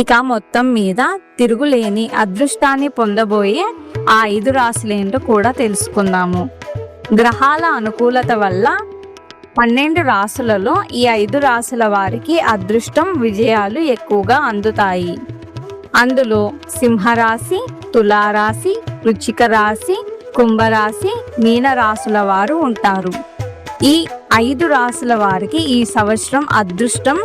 ఇక మొత్తం మీద తిరుగులేని అదృష్టాన్ని పొందబోయే ఆ ఐదు రాశులేంటో కూడా తెలుసుకుందాము. గ్రహాల అనుకూలత వల్ల పన్నెండు రాసులలో ఈ ఐదు రాసుల వారికి అదృష్టం విజయాలు ఎక్కువగా అందుతాయి. అందులో సింహరాశి తులారాశి వృచ్చిక రాశి కుంభరాశి మీనరాశుల వారు ఉంటారు. ఈ ఐదు రాసుల వారికి ఈ సంవత్సరం అదృష్టం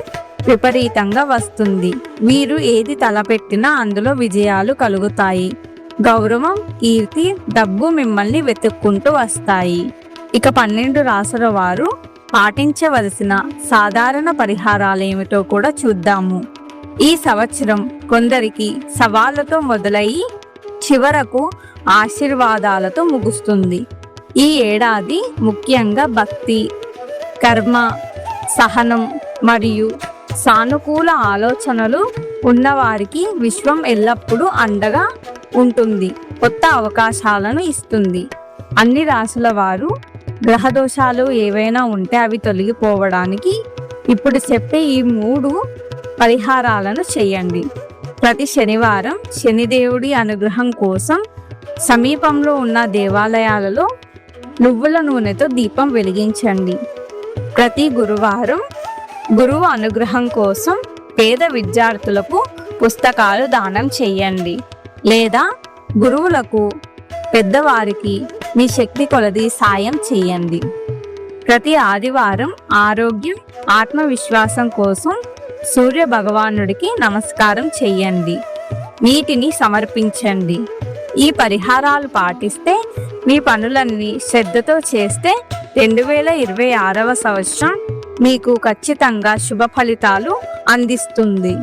విపరీతంగా వస్తుంది. మీరు ఏది తలపెట్టినా అందులో విజయాలు కలుగుతాయి. గౌరవం కీర్తి డబ్బు మిమ్మల్ని వెతుక్కుంటూ వస్తాయి. ఇక పన్నెండు రాసుల వారు పాటించవలసిన సాధారణ పరిహారాలు ఏమిటో కూడా చూద్దాము. ఈ సంవత్సరం కొందరికి సవాళ్ళతో మొదలయ్యి చివరకు ఆశీర్వాదాలతో ముగుస్తుంది. ఈ ఏడాది ముఖ్యంగా భక్తి కర్మ సహనం మరియు సానుకూల ఆలోచనలు ఉన్నవారికి విశ్వం ఎల్లప్పుడూ అండగా ఉంటుంది కొత్త అవకాశాలను ఇస్తుంది. అన్ని రాశుల వారు గ్రహదోషాలు ఏవైనా ఉంటే అవి తొలగిపోవడానికి ఇప్పుడు చెప్పే ఈ మూడు పరిహారాలను చేయండి. ప్రతి శనివారం శనిదేవుడి అనుగ్రహం కోసం సమీపంలో ఉన్న దేవాలయాలలో నువ్వుల నూనెతో దీపం వెలిగించండి. ప్రతి గురువారం గురువు అనుగ్రహం కోసం పేద విద్యార్థులకు పుస్తకాలు దానం చేయండి. లేదా గురువులకు పెద్దవారికి మీ శక్తి కొలది సాయం చేయండి. ప్రతి ఆదివారం ఆరోగ్యం ఆత్మవిశ్వాసం కోసం సూర్య భగవానుడికి నమస్కారం చేయండి. నీటిని సమర్పించండి. ఈ పరిహారాలు పాటిస్తే మీ పనులన్నీ శ్రద్ధతో చేస్తే రెండు వేల ఇరవై ఆరవ సంవత్సరం మీకు ఖచ్చితంగా శుభ ఫలితాలు అందిస్తుంది.